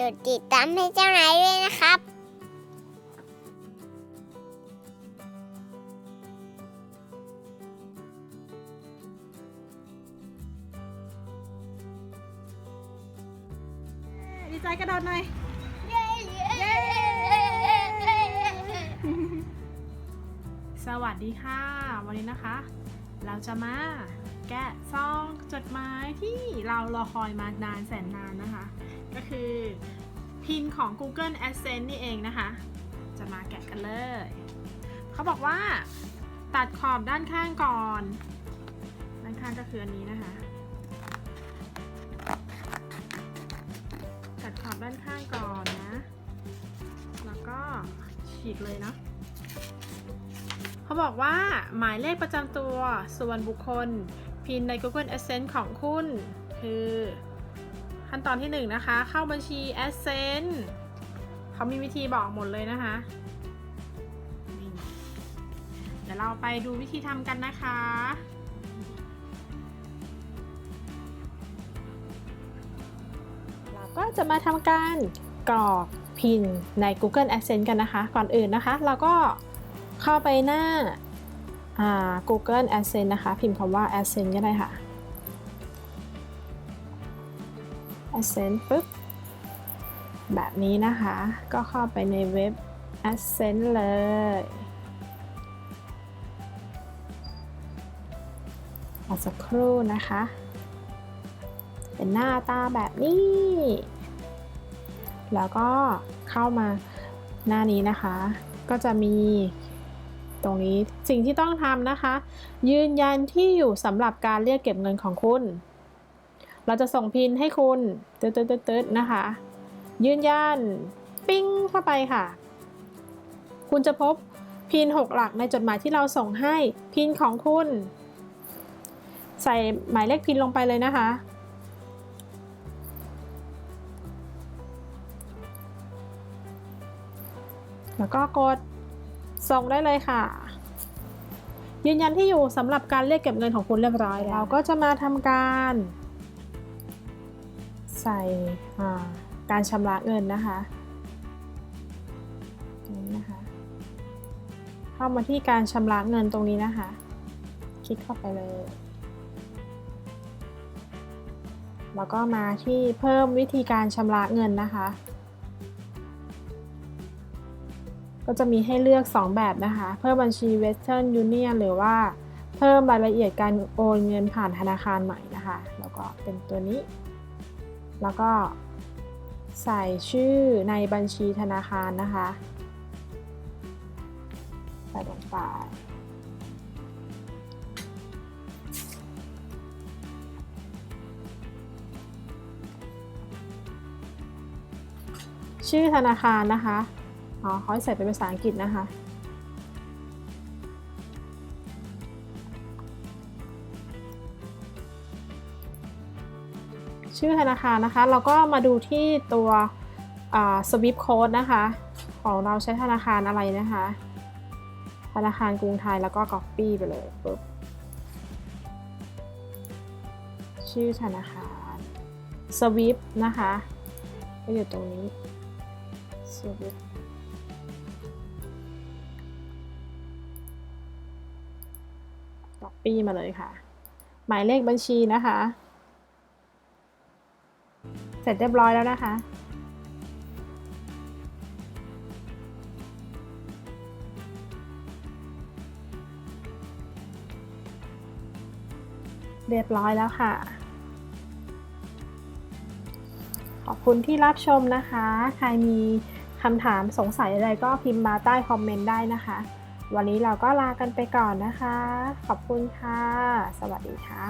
กดติดตามให้เจ้านายด้วยนะครับดีใจกระโดดหน่อย สวัสดีค่ะ วันนี้นะคะ เราจะมาแกะซอง จดหมายที่เรารอคอยมานานแสนนานนะคะ ก็คือพินของ Google Adsense นี่เองนะคะ จะมาแกะกันเลย เขาบอกว่าตัดขอบด้านข้างก่อน ด้านข้างก็คืออันนี้นะคะ ตัดขอบด้านข้างก่อนนะ แล้วก็ฉีกเลยเนาะเขาบอกว่าหมายเลขประจำตัวส่วนบุคคล พินใน Google Adsense ของคุณ คือขั้นตอนที่1นะคะ เข้าบัญชี Adsense เขามีวิธีบอกหมดเลยนะคะ เดี๋ยวเราไปดูวิธีทำกันนะคะเราก็จะมาทำการกรอกพินใน Google Adsense กันนะคะ ก่อนอื่นนะคะ เราก็เข้าไปหน้า Google Adsense นะคะ พิมพ์คำว่า Adsense ก็ได้ค่ะ Adsense ปุ๊บ แบบนี้นะคะ ก็เข้าไปในเว็บ Adsense เลย รอสักครู่นะคะ เป็นหน้าตาแบบนี้ แล้วก็เข้ามาหน้านี้นะคะ ก็จะมี ตรงนี้สิ่งที่ต้องทำนะคะ ยืนยันที่อยู่สำหรับการเรียกเก็บเงินของคุณ เราจะส่งพินให้คุณตึ๊ดตึ๊ดตึ๊ดตึ๊ดนะคะ ยืนยันปิ้งเข้าไปค่ะ คุณจะพบพิน 6 หลักในจดหมายที่เราส่งให้พินของคุณ ใส่หมายเลขพินลงไปเลยนะคะแล้วก็กด ส่งได้เลยค่ะ ยืนยันที่อยู่สำหรับการเรียกเก็บเงินของคุณเรียบร้อยแล้วเราก็จะมาทำการ ใส่การชำระเงินนะคะนี่นะคะ เข้ามาที่การชำระเงินตรงนี้นะคะ คลิกเข้าไปเลย แล้วก็มาที่เพิ่มวิธีการชำระเงินนะคะ ก็จะมีให้เลือก 2 แบบนะคะ เพิ่มบัญชี Western Union หรือว่าเพิ่มรายละเอียดการโอนเงินผ่านธนาคารใหม่นะคะ แล้วก็เป็นตัวนี้ แล้วก็ใส่ชื่อในบัญชีธนาคารนะคะใส่ลงไปชื่อธนาคารนะคะ อ๋อเขาให้ใส่เป็นภาษาอังกฤษนะคะ ชื่อธนาคารนะคะ เราก็มาดูที่ตัวสวิปโค้ดนะคะ ของเราใช้ธนาคารอะไรนะคะ ธนาคารกรุงไทยแล้วก็ Copy ไปเลยปุ๊บชื่อธนาคารสวิปนะคะก็อยู่ตรงนี้สวิป Copy มาเลยค่ะ หมายเลขบัญชีนะคะ เสร็จเรียบร้อยแล้วนะคะเรียบร้อยแล้วค่ะ ขอบคุณที่รับชมนะคะ ใครมีคำถามสงสัยอะไรก็พิมพ์มาใต้คอมเมนต์ได้นะคะ วันนี้เราก็ลากันไปก่อนนะคะ ขอบคุณค่ะ สวัสดีค่ะ